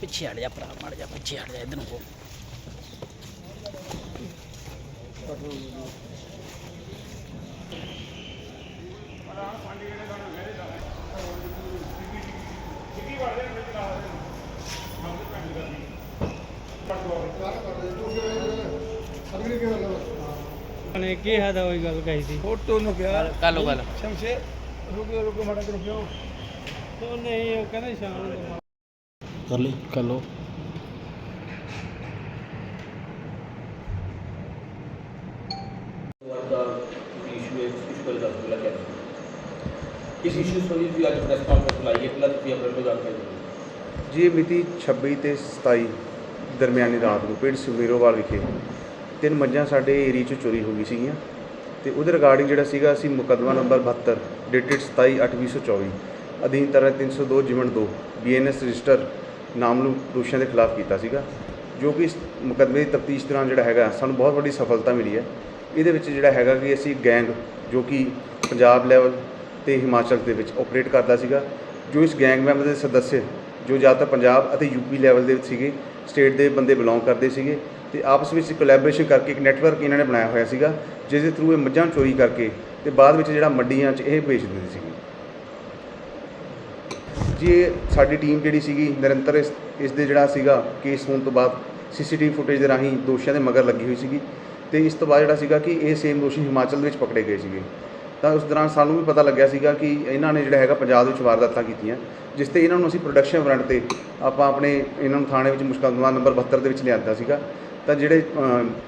ਪਿੱਛੇ ਹਟ ਜਾ ਭਰਾ ਮੜ ਜਾ ਪਿੱਛੇ ਹਟ ਜਾ ਇਧਰ ਨੂੰ ਹੋ। ਨੇ ਕੀ ਹੈ ਤਾਂ ਉਹੀ ਗੱਲ ਕਹੀ ਸੀ। ਫੋਟੋ ਨੂੰ ਕਿਹਾ। ਕੱਲੋ ਗੱਲ ਸ਼ਮਸ਼ੇ ਰੁਕੋ ਰੁਕੋ ਮਾੜਾ ਕਰੋ ਕਿਉਂ ਜੀ ਇਹ ਮਿਤੀ 26 ਤੇ 27 ਦਰਮਿਆਨੀ ਰਾਤ ਨੂੰ ਪਿੰਡ ਸੁਮੀਰੋਵਾਲ ਵਿਖੇ ਤਿੰਨ ਮੱਝਾਂ ਸਾਡੇ ਏਰੀਏ 'ਚ ਚੋਰੀ ਹੋ ਗਈ ਸੀਗੀਆਂ ਤੇ ਉਹਦੇ ਰਿਗਾਰਡਿੰਗ ਜਿਹੜਾ ਸੀਗਾ ਅਸੀਂ ਮੁਕੱਦਮਾ ਨੰਬਰ 72 ਡੇਟਡ 27/8/2024 ਅਧੀਨ ਧਾਰਾ 302 ਜਿਮਨ 2 ਬੀਐਨਐਸ ਰਜਿਸਟਰ ਨਾਮਲੂ ਦੋਸ਼ੀਆਂ ਦੇ ਖਿਲਾਫ ਕੀਤਾ ਸੀਗਾ, ਜੋ ਕਿ ਇਸ ਮੁਕੱਦਮੇ ਦੀ ਤਫਤੀਸ਼ ਦੌਰਾਨ ਜਿਹੜਾ ਹੈਗਾ, ਸਾਨੂੰ ਬਹੁਤ ਵੱਡੀ ਸਫਲਤਾ ਮਿਲੀ ਹੈ। ਇਹਦੇ ਵਿੱਚ ਜਿਹੜਾ ਹੈਗਾ ਕਿ ਅਸੀਂ ਗੈਂਗ ਜੋ ਕਿ ਪੰਜਾਬ ਲੈਵਲ ਤੇ ਹਿਮਾਚਲ ਦੇ ਵਿੱਚ ਆਪਰੇਟ ਕਰਦਾ ਸੀਗਾ, ਜੋ ਇਸ ਗੈਂਗ ਮੈਂਬਰ ਦੇ ਸਦੱਸਿਆ ਜੋ ਜ਼ਿਆਦਾਤਰ ਪੰਜਾਬ ਅਤੇ ਯੂਪੀ ਲੈਵਲ ਦੇ ਵਿੱਚ ਸੀਗੇ, ਸਟੇਟ ਦੇ ਬੰਦੇ ਬਿਲੋਂਗ ਕਰਦੇ ਸੀਗੇ ਤੇ ਆਪਸ ਵਿੱਚ ਕੋਲੈਬੋਰੇਸ਼ਨ ਕਰਕੇ ਇੱਕ ਨੈਟਵਰਕ ਇਹਨਾਂ ਨੇ ਬਣਾਇਆ ਹੋਇਆ ਸੀਗਾ ਜਿਸ ਦੇ ਥਰੂ ਇਹ ਮੱਝਾਂ ਚੋਰੀ ਕਰਕੇ ਤੇ ਬਾਅਦ ਵਿੱਚ ਜਿਹੜਾ ਮੰਡੀਆਂ 'ਚ ਇਹ ਵੇਚ ਦਿੰਦੇ ਸੀਗੇ। ਜੀ ਇਹ ਸਾਡੀ ਟੀਮ ਜਿਹੜੀ ਸੀਗੀ, ਨਿਰੰਤਰ ਇਸ ਇਸ ਦੇ ਜਿਹੜਾ ਸੀਗਾ ਕੇਸ ਹੋਣ ਤੋਂ ਬਾਅਦ ਸੀਸੀਟੀਵੀ ਫੁਟੇਜ ਦੇ ਰਾਹੀਂ ਦੋਸ਼ੀਆਂ ਦੇ ਮਗਰ ਲੱਗੀ ਹੋਈ ਸੀਗੀ ਤੇ ਇਸ ਤੋਂ ਬਾਅਦ ਜਿਹੜਾ ਸੀਗਾ ਕਿ ਇਹ ਸੇਮ ਦੋਸ਼ੀ ਹਿਮਾਚਲ ਦੇ ਵਿੱਚ ਪਕੜੇ ਗਏ ਸੀਗੇ। ਤਾਂ ਉਸ ਦੌਰਾਨ ਸਾਨੂੰ ਵੀ ਪਤਾ ਲੱਗਿਆ ਸੀਗਾ ਕਿ ਇਹਨਾਂ ਨੇ ਜਿਹੜਾ ਹੈਗਾ ਪੰਜਾਬ ਦੇ ਵਿੱਚ ਵਾਰਦਾਤਾਂ ਕੀਤੀਆਂ, ਜਿਸ ਤੇ ਇਹਨਾਂ ਨੂੰ ਅਸੀਂ ਪ੍ਰੋਡਕਸ਼ਨ ਵਾਰੰਟ ਤੇ ਆਪਾਂ ਆਪਣੇ ਇਹਨਾਂ ਨੂੰ ਥਾਣੇ ਵਿੱਚ ਮੁਸ਼ਕਲਦਮਾ ਨੰਬਰ 72 ਦੇ ਵਿੱਚ ਲਿਆਂਦਾ ਸੀਗਾ। ਤਾਂ ਜਿਹੜੇ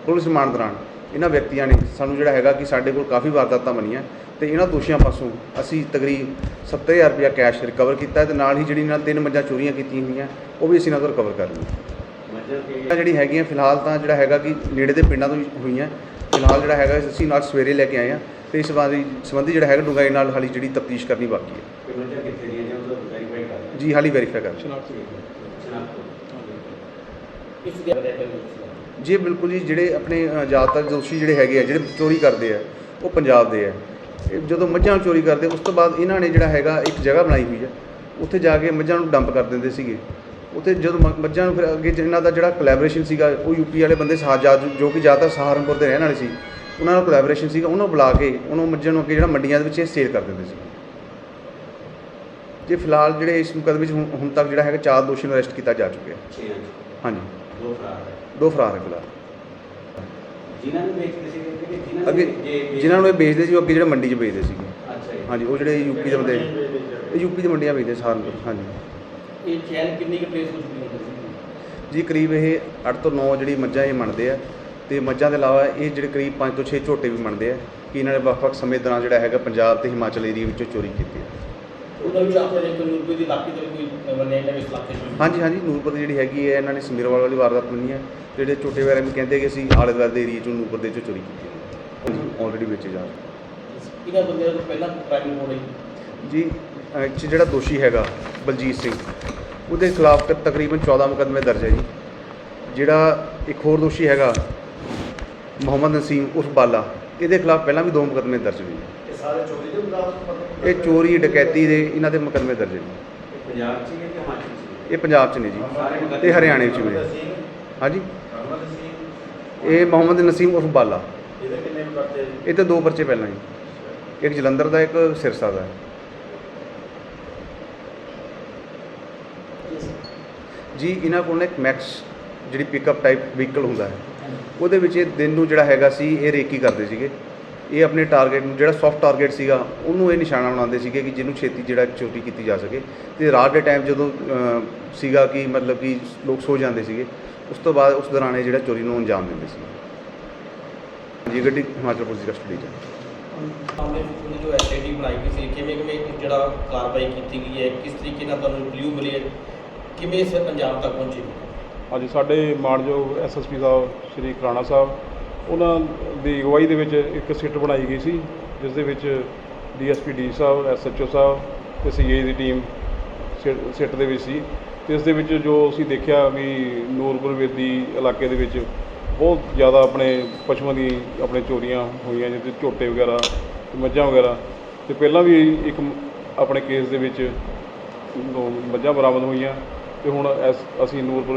ਪੁਲਿਸ ਰਿਮਾਂਡ ਦੌਰਾਨ ਇਹਨਾਂ ਵਿਅਕਤੀਆਂ ਨੇ ਸਾਨੂੰ ਜਿਹੜਾ ਹੈਗਾ ਕਿ ਸਾਡੇ ਕੋਲ ਕਾਫੀ ਵਾਰਦਾਤਾਂ ਬਣੀਆਂ ਤੇ ਇਹਨਾਂ ਦੋਸ਼ੀਆਂ ਪਾਸੋਂ ਅਸੀਂ ਤਕਰੀਬ 70000 ਰੁਪਇਆ ਕੈਸ਼ ਰਿਕਵਰ ਕੀਤਾ ਤੇ ਨਾਲ ਹੀ ਜਿਹੜੀ ਇਹਨਾਂ ਤਿੰਨ ਮੱਝਾਂ ਚੋਰੀਆਂ ਕੀਤੀਆਂ ਹੋਈਆਂ ਉਹ ਵੀ ਅਸੀਂ ਇਹਨਾਂ ਤੋਂ ਰਿਕਵਰ ਕਰ ਲਈਆਂ। ਜਿਹੜੀ ਹੈਗੀਆਂ ਫਿਲਹਾਲ ਤਾਂ ਜਿਹੜਾ ਹੈਗਾ ਕਿ ਨੇੜੇ ਦੇ ਪਿੰਡਾਂ ਤੋਂ ਹੋਈਆਂ। ਫਿਲਹਾਲ ਜਿਹੜਾ ਹੈਗਾ ਅਸੀਂ ਨਾਲ ਸਵੇਰੇ ਲੈ ਕੇ ਆਏ ਹਾਂ ਤੇ ਇਸ ਸੰਬੰਧੀ ਸੰਬੰਧੀ ਜਿਹੜਾ ਹੈਗਾ ਡੂੰਘਾਈ ਨਾਲ ਹਾਲੀ ਜਿਹੜੀ ਤਫਤੀਸ਼ ਕਰਨੀ ਬਾਕੀ ਹੈ। ਜੀ ਹਾਲੀ ਵੈਰੀਫਾਈ ਕਰ ਇਸ ਜੀ ਬਿਲਕੁਲ ਜੀ ਜਿਹੜੇ ਆਪਣੇ ਅ, ਜ਼ਿਆਦਾਤਰ ਦੋਸ਼ੀ ਜਿਹੜੇ ਹੈਗੇ ਆ ਜਿਹੜੇ ਚੋਰੀ ਕਰਦੇ ਆ ਉਹ ਪੰਜਾਬ ਦੇ ਆ। ਇਹ ਜਦੋਂ ਮੱਝਾਂ ਚੋਰੀ ਕਰਦੇ ਉਸ ਤੋਂ ਬਾਅਦ ਇਹਨਾਂ ਨੇ ਜਿਹੜਾ ਹੈਗਾ ਇੱਕ ਜਗ੍ਹਾ ਬਣਾਈ ਹੋਈ ਆ। ਉੱਥੇ ਜਾ ਕੇ ਮੱਝਾਂ ਨੂੰ ਡੰਪ ਕਰ ਦਿੰਦੇ ਸੀਗੇ। ਉੱਥੇ ਜਦੋਂ ਮੱਝਾਂ ਨੂੰ ਫਿਰ ਅੱਗੇ ਇਹਨਾਂ ਦਾ ਜਿਹੜਾ ਕੋਲੈਬੋਰੇਸ਼ਨ ਸੀਗਾ ਉਹ ਯੂਪੀ ਵਾਲੇ ਬੰਦੇ ਸਾਜਾ ਜੋ ਕਿ ਜ਼ਿਆਦਾਤਰ ਸਹਾਰਨਪੁਰ ਦੇ ਰਹਿਣ ਵਾਲੇ ਸੀ ਉਹਨਾਂ ਨਾਲ ਕੋਲੈਬੋਰੇਸ਼ਨ ਸੀਗਾ ਉਹਨਾਂ ਨੂੰ ਬੁਲਾ ਕੇ ਉਹਨਾਂ ਮੱਝਾਂ ਨੂੰ ਅੱਗੇ ਜਿਹੜਾ ਮੰਡੀਆਂ ਦੇ ਵਿੱਚ ਇਹ ਸੇਲ ਕਰ ਦਿੰਦੇ ਸੀ। ਜੇ ਫਿਲਹਾਲ ਜਿਹੜੇ ਇਸ ਮੁਕਦਮੇ ਵਿੱਚ ਹੁਣ ਤੱਕ ਜਿਹੜਾ ਹੈਗਾ ਚਾਰ ਦੋਸ਼ੀ ਨੂੰ ਅਰੈਸਟ ਕੀਤਾ ਜਾ ਚੁੱਕਿਆ। ਹਾਂਜੀ। ਦੋ ਫਰਾਰ ਦੋ ਫਰਾਰ ਹੈ ਜਿਨ੍ਹਾਂ ਨੂੰ ਵੇਚਦੇ ਸੀ ਕਿ ਜਿਨ੍ਹਾਂ ਅੱਗੇ ਜਿਨ੍ਹਾਂ ਨੂੰ ਇਹ ਵੇਚਦੇ ਸੀ ਉਹ ਅੱਗੇ ਜਿਹੜੇ ਮੰਡੀ 'ਚ ਵੇਚਦੇ ਸੀਗੇ। ਹਾਂਜੀ ਉਹ ਜਿਹੜੇ ਯੂਪੀ ਦੇ ਬੰਦੇ ਇਹ ਯੂਪੀ ਦੀ ਮੰਡੀਆਂ ਵੇਚਦੇ ਸਾਰ ਹਾਂਜੀ। ਇਹ ਚੈਨ ਕਿੰਨੀ ਕੁ ਪਲੇਸ ਹੋ ਹੈ ਜੀ। ਕਰੀਬ ਇਹ 8 ਤੋਂ 9 ਜਿਹੜੀ ਮੱਝਾਂ ਇਹ ਮੰਨਦੇ ਆ। ਤੇ ਮੱਝਾਂ ਦੇ ਇਲਾਵਾ ਇਹ ਜਿਹੜੇ ਕਰੀਬ 5 ਤੋਂ 6 ਝੋਟੇ ਵੀ ਮੰਨਦੇ ਆ ਕਿ ਇਹਨਾਂ ਨੇ ਵੱਖ-ਵੱਖ ਸਮੇਂ ਦੌਰਾਨ ਜਿਹੜਾ ਹੈਗਾ ਪੰਜਾਬ ਤੇ ਹਿਮਾਚਲ ਏਰੀਆ ਵਿੱਚੋਂ ਚੋਰੀ ਕੀਤੀ ਆਪਣੇ ਦੀ ਕੋਈ ਇਲਾਕੇ ਚ। ਹਾਂਜੀ ਹਾਂਜੀ ਨੂਰਪੁਰ ਦੀ ਜਿਹੜੀ ਹੈਗੀ ਹੈ ਇਹਨਾਂ ਨੇ ਸਮੀਰਵਾਲ ਵਾਲੀ ਵਾਰਦਾਤ ਮੰਨੀ ਹੈ ਜਿਹੜੇ ਝੋਟੇ ਵਗੈਰਾ ਵੀ ਕਹਿੰਦੇ ਕਿ ਅਸੀਂ ਆਲੇ ਦੁਆਲੇ ਦੇ ਏਰੀਆ ਚੋਂ ਨੂਰਪੁਰ ਦੇ ਚੋਂ ਚੋਰੀ ਕੀਤੀ ਹੈ। ਆਲਰੇਡੀ ਵੇਚੇ ਜਾ ਰਹੇ ਇਹਨਾਂ ਬੰਦਿਆਂ ਤੋਂ ਪਹਿਲਾਂ ਪ੍ਰਾਈਮ ਹੋ ਰਹੀ? ਜੀ 'ਚ ਜਿਹੜਾ ਦੋਸ਼ੀ ਹੈਗਾ ਬਲਜੀਤ ਸਿੰਘ ਉਹਦੇ ਖਿਲਾਫ ਤਕਰੀਬਨ 14 ਮੁਕੱਦਮੇ ਦਰਜ ਹੈ ਜੀ। ਜਿਹੜਾ ਇੱਕ ਹੋਰ ਦੋਸ਼ੀ ਹੈਗਾ ਮੁਹੰਮਦ ਨਸੀਮ ਉਰਫ ਬਾਲਾ ਇਹਦੇ ਖਿਲਾਫ ਪਹਿਲਾਂ ਵੀ ਦੋ ਮੁਕੱਦਮੇ ਦਰਜ ਹੋਏ ਇਹ ਸਾਰੇ ਚੋਰੀ ਦੇ ਮੁਕਾਬਲੇ ਇਹ ਚੋਰੀ ਡਕੈਤੀ ਦੇ ਇਹਨਾਂ ਦੇ ਮੁਕੱਦਮੇ ਦਰਜ ਜੀ ਪੰਜਾਬ ਚ ਹੈ ਕਿ ਹਿਮਾਚਲ ਚ ਇਹ ਪੰਜਾਬ 'ਚ ਨੇ ਜੀ। ਤੇ ਹਰਿਆਣੇ 'ਚ ਵੀ ਨੇ। ਹਾਂਜੀ। ਇਹ ਮੁਹੰਮਦ ਨਸੀਮ ਉਰਫ ਬਾਲਾ। ਇਹਦੇ ਕਿੰਨੇ ਕਰਤੇ ਇਹ ਤੇ ਦੋ ਪਰਚੇ ਪਹਿਲਾਂ ਜੀ। ਇੱਕ ਜਲੰਧਰ ਦਾ ਇੱਕ ਸਿਰਸਾ ਦਾ। ਜੀ ਇਹਨਾਂ ਕੋਲ ਨਾ ਇੱਕ ਮੈਕਸ ਜਿਹੜੀ ਪਿਕਅਪ ਟਾਈਪ ਵਹੀਕਲ ਹੁੰਦਾ ਹੈ। ਉਹਦੇ ਵਿੱਚ ਇਹ ਦਿਨ ਨੂੰ ਜਿਹੜਾ ਹੈਗਾ ਸੀ, ਇਹ ਰੇਕੀ ਕਰਦੇ ਸੀਗੇ। ਇਹ ਆਪਣੇ ਟਾਰਗੇਟ ਨੂੰ, ਜਿਹੜਾ ਸੌਫਟ ਟਾਰਗੇਟ ਸੀਗਾ, ਉਹਨੂੰ ਇਹ ਨਿਸ਼ਾਨਾ ਬਣਾਉਂਦੇ ਸੀਗੇ ਕਿ ਜਿਹਨੂੰ ਛੇਤੀ ਜਿਹੜਾ ਚੋਰੀ ਕੀਤੀ ਜਾ ਸਕੇ। ਤੇ ਰਾਤ ਦੇ ਟਾਈਮ ਜਦੋਂ ਸੀਗਾ ਕਿ ਮਤਲਬ ਕਿ ਲੋਕ ਸੋ ਜਾਂਦੇ ਸੀਗੇ, ਉਸ ਤੋਂ ਬਾਅਦ ਉਸ ਦੌਰਾਨ ਇਹ ਜਿਹੜਾ ਚੋਰੀ ਨੂੰ ਅੰਜਾਮ ਦਿੰਦੇ ਸੀ ਜੀ ਗੱਡੀ ਹਿਮਾਚਲ ਪੁਲਿਸ ਦੀ ਕਸਟਡੀ 'ਚ ਸਾਹਮਣੇ ਜੋ ਐਸਆਈਟੀ ਬਣਾਈ ਗਈ ਸੀ, ਕਿਵੇਂ ਕਿਵੇਂ ਜਿਹੜਾ ਕਾਰਵਾਈ ਕੀਤੀ ਗਈ ਹੈ, ਕਿਸ ਤਰੀਕੇ ਨਾਲ ਤੁਹਾਨੂੰ ਕਲੂ ਮਿਲੀ ਕਿਵੇਂ ਇਸ ਪੰਜਾਬ ਤੱਕ ਪਹੁੰਚੀ? ਅੱਜ ਸਾਡੇ ਮਾਨਯੋਗ ਐਸਐਸਪੀ ਸਾਹਿਬ, ਸ਼੍ਰੀ ਖਰਾਣਾ ਸਾਹਿਬ, ਉਹਨਾਂ ਦੀ ਅਗਵਾਈ ਦੇ ਵਿੱਚ ਇੱਕ ਸਿੱਟ ਬਣਾਈ ਗਈ ਸੀ, ਜਿਸ ਦੇ ਵਿੱਚ ਡੀਐਸਪੀ ਡੀ ਸਾਹਿਬ ਐਸਐਚਓ ਸਾਹਿਬ ਤੇ ਸੀਏ ਦੀ ਟੀਮ ਸਿ- ਸਿੱਟ ਦੇ ਵਿੱਚ ਸੀ। ਤੇ ਇਸ ਦੇ ਵਿੱਚ ਜੋ ਅਸੀਂ ਦੇਖਿਆ ਵੀ ਨੂਰਪੁਰ ਵੇਦੀ ਇਲਾਕੇ ਦੇ ਵਿੱਚ ਬਹੁਤ ਜ਼ਿਆਦਾ ਆਪਣੇ ਪਸ਼ੂਆਂ ਦੀ ਆਪਣੇ ਚੋਰੀਆਂ ਹੋਈਆਂ, ਜਿਵੇਂ ਝੋਟੇ ਵਗੈਰਾ ਤੇ ਮੱਝਾਂ ਵਗੈਰਾ। ਤੇ ਪਹਿਲਾਂ ਵੀ ਇੱਕ ਆਪਣੇ ਕੇਸ ਦੇ ਵਿੱਚ ਮੱਝਾਂ ਬਰਾਮਦ ਹੋਈਆਂ। ਤੇ ਹੁਣ ਐਸ- ਅਸੀਂ ਨੂਰਪੁਰ